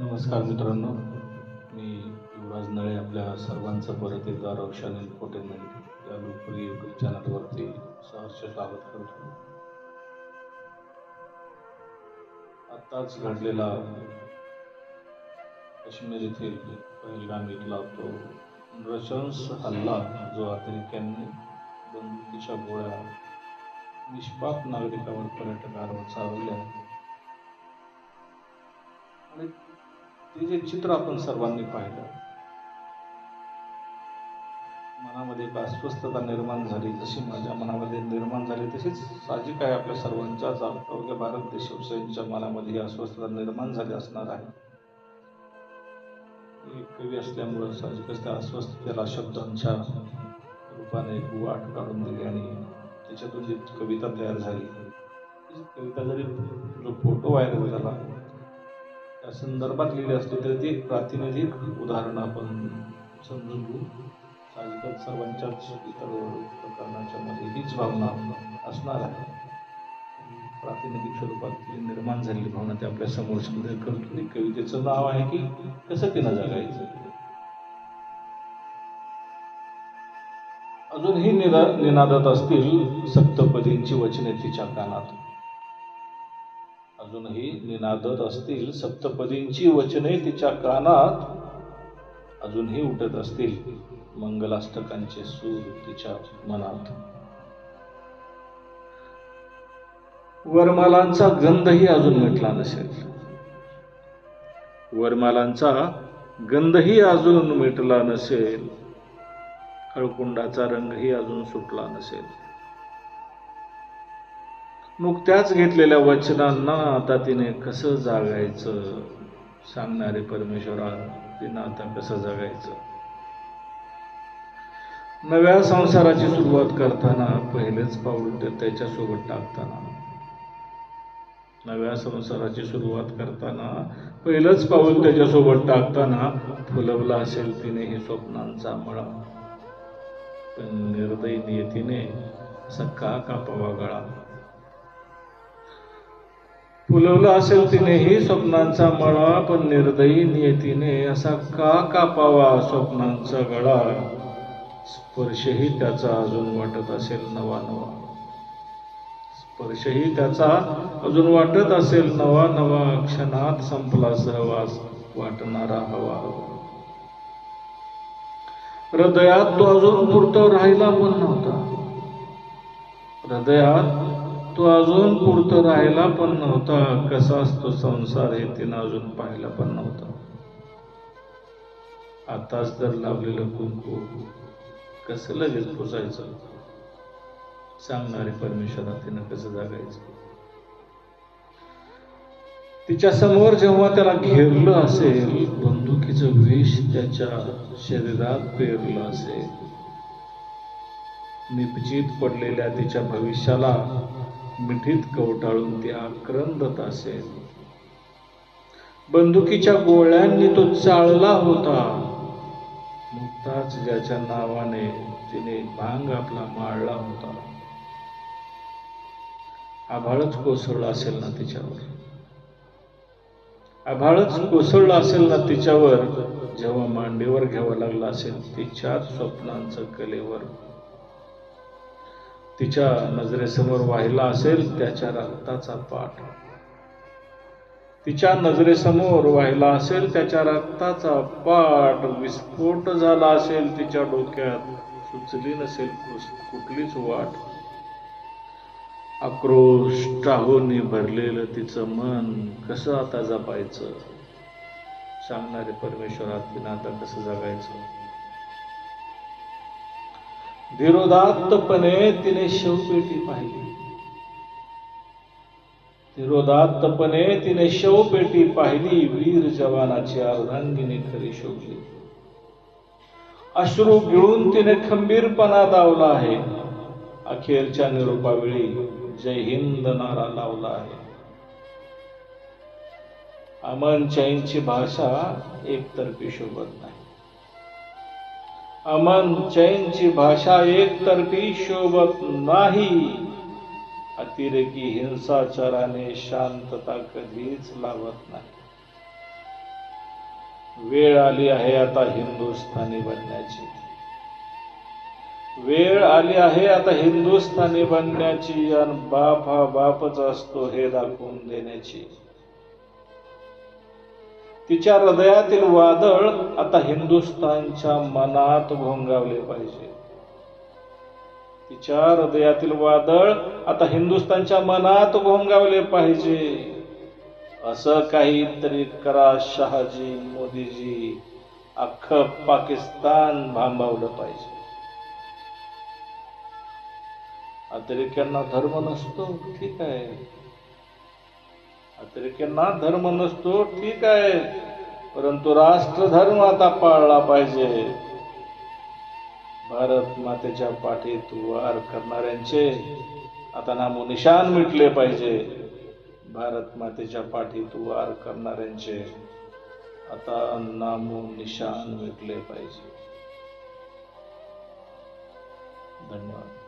नमस्कार मित्रांनो. मी युवराज नळे आपल्या सर्वांचं परत एकदा रोशन एंटरटेनमेंट या लोकप्रिय यूट्यूब चॅनलवरती सहर्ष स्वागत करतो. आत्ताच घडलेला काश्मीर येथील पहिलगाम इथला तो रशन्स हल्ला जो अतिरेक्यांनी बंदुकीच्या गोळ्या निष्पाप नागरिकांवर पर्यटकांवर चालवल्या. आणि ते जे चित्र आपण सर्वांनी पाहिलं मनामध्ये एक अस्वस्थता निर्माण झाली जशी माझ्या मनामध्ये निर्माण झाली तशीच साहजिक आहे. आपल्या सर्वांच्याच अवघ्या भारत देशवासियांच्या मनामध्ये ही अस्वस्थता निर्माण झाली असणार आहे. कवी असल्यामुळं साहजिकच त्या अस्वस्थतेला शब्दांच्या रूपाने एक वाट काढून दिली आणि त्याच्यातून जी कविता तयार झाली कविता जरी जो फोटो व्हायरल झाला त्या संदर्भात लिहिले असते तरी ती प्रातिनिधिक उदाहरण आपण समजून घेऊ. साहजिकच सर्वांच्याच इतर प्रकरणाच्या मध्ये हीच भावना असणार आहे. प्रातिनिधिक स्वरूपात निर्माण झालेली भावना ते आपल्यासमोर सादर करतो म्हणजे कवितेचं नाव आहे की कसं तिनं जगायचं? अजूनही निदा निनादत असतील सप्तपदींची वचने तिच्या कानात. अजूनही निनादत असतील सप्तपदींची वचने तिच्या कानात अजूनही उठत असतील मंगलाष्टकांचे सूर तिच्या मनात. वरमालांचा गंधही अजून मिटला नसेल. वरमालांचा गंधही अजून मिटला नसेल. हळकुंडाचा रंगही अजून सुटला नसेल. नुकत्याच घेतलेल्या वचनांना आता तिने कसं जागायचं? सांगणारे परमेश्वरा तिनं आता कसं जगायचं? नव्या संसाराची सुरुवात करताना पहिलेच पाऊल त्याच्यासोबत टाकताना. नव्या संसाराची सुरुवात करताना पहिलंच पाऊल त्याच्यासोबत टाकताना फुलवला असेल तिने ही स्वप्नांचा मळा. पण निर्दयी नियतीने असा का कापावा गळा. फुलवला असेल तिनेही स्वप्नांचा मळा पण निर्दयी नियतीने असा का कापावा स्वप्नांचा गळा? स्पर्शही त्याचा अजून वाटत असेल नवा नवा स्पर्शही त्याचा अजून वाटत असेल नवा नवा क्षणात संपला सहवास वाटणारा हवा. हृदयात तो अजून पुरतो राहिला पण नव्हता. हृदयात तो अजून पुरतं राहिला पण नव्हता. कसा असतो संसार हे तिनं अजून पाहिला पण नव्हता. आताच तर लावलेलं कुंकू. कसं लगेच पुसायचं? सांगणारे परमेश्वरा तिनं कसं जागायचं? तिच्या समोर जेव्हा त्याला घेरलं असेल बंदुकीचं विष त्याच्या शरीरात पेरलं असेल. निपचित पडलेल्या तिच्या भविष्याला मिठीत कवटाळून ती आक्रंदत असेल बंदुकीच्या गोळ्यांनी तो चाळला होता. नुकताच ज्याच्या नावाने तिने भांग आपला माळला होता. आभाळच कोसळला असेल ना तिच्यावर? आभाळच कोसळला असेल ना तिच्यावर? जेव्हा मांडीवर घ्यावं लागलं असेल तिच्याच स्वप्नांचं कलेवर. तिच्या नजरेसमोर वाहिला असेल त्याच्या रक्ताचा पाठ. तिच्या नजरेसमोर वाहिला असेल त्याच्या रक्ताचा पाठ विस्फोट झाला असेल तिच्या डोक्यात सुचली नसेल कुठलीच वाट. आक्रोष्टाहून भरलेलं तिचं मन कसं आता जपायचं? सांगणारे परमेश्वरात तिनं आता कसं जगायचं? धीरोदात्तपणे तिने शवपेटी पाहिली. धीरोदात्तपणे तिने शवपेटी पाहिली वीर जवानाची अर्धांगिनी खरी शोभली. अश्रू गिळून तिने खंबीरपणा दावला आहे. अखेरच्या निरोपावेळी जय हिंद नारा लावला आहे. अमन चैनची भाषा एकतर्फी शोभत अमन चैनची भाषा एकतर्फी शोभत नाही. अतिरेकी हिंसाचाराने शांतता कधीच लावत नाही. वेळ आली आहे आता हिंदुस्थानी बनण्याची. वेळ आली आहे आता हिंदुस्थानी बनण्याची आणि बाप हा बापच असतो हे दाखवून देण्याची. तिच्या हृदयातील वादळ आता हिंदुस्थानच्या मनात घोंगावले पाहिजे. तिच्या हृदयातील वादळ आता हिंदुस्थानच्या मनात घोंगावले पाहिजे. असं काहीतरी करा शहाजी मोदीजी. अख्ख पाकिस्तान भांबावलं पाहिजे. अतिरेक्यांना धर्म नसतो ठीक आहे. अतिरेक्यांना धर्म नसतो ठीक आहे. परंतु राष्ट्रधर्म आता पाळला पाहिजे. भारत मातेच्या पाठीत वार करणाऱ्यांचे आता नामो निशान मिटले पाहिजे. भारत मातेच्या पाठीत वार करणाऱ्यांचे आता नामो निशान मिटले पाहिजे. धन्यवाद.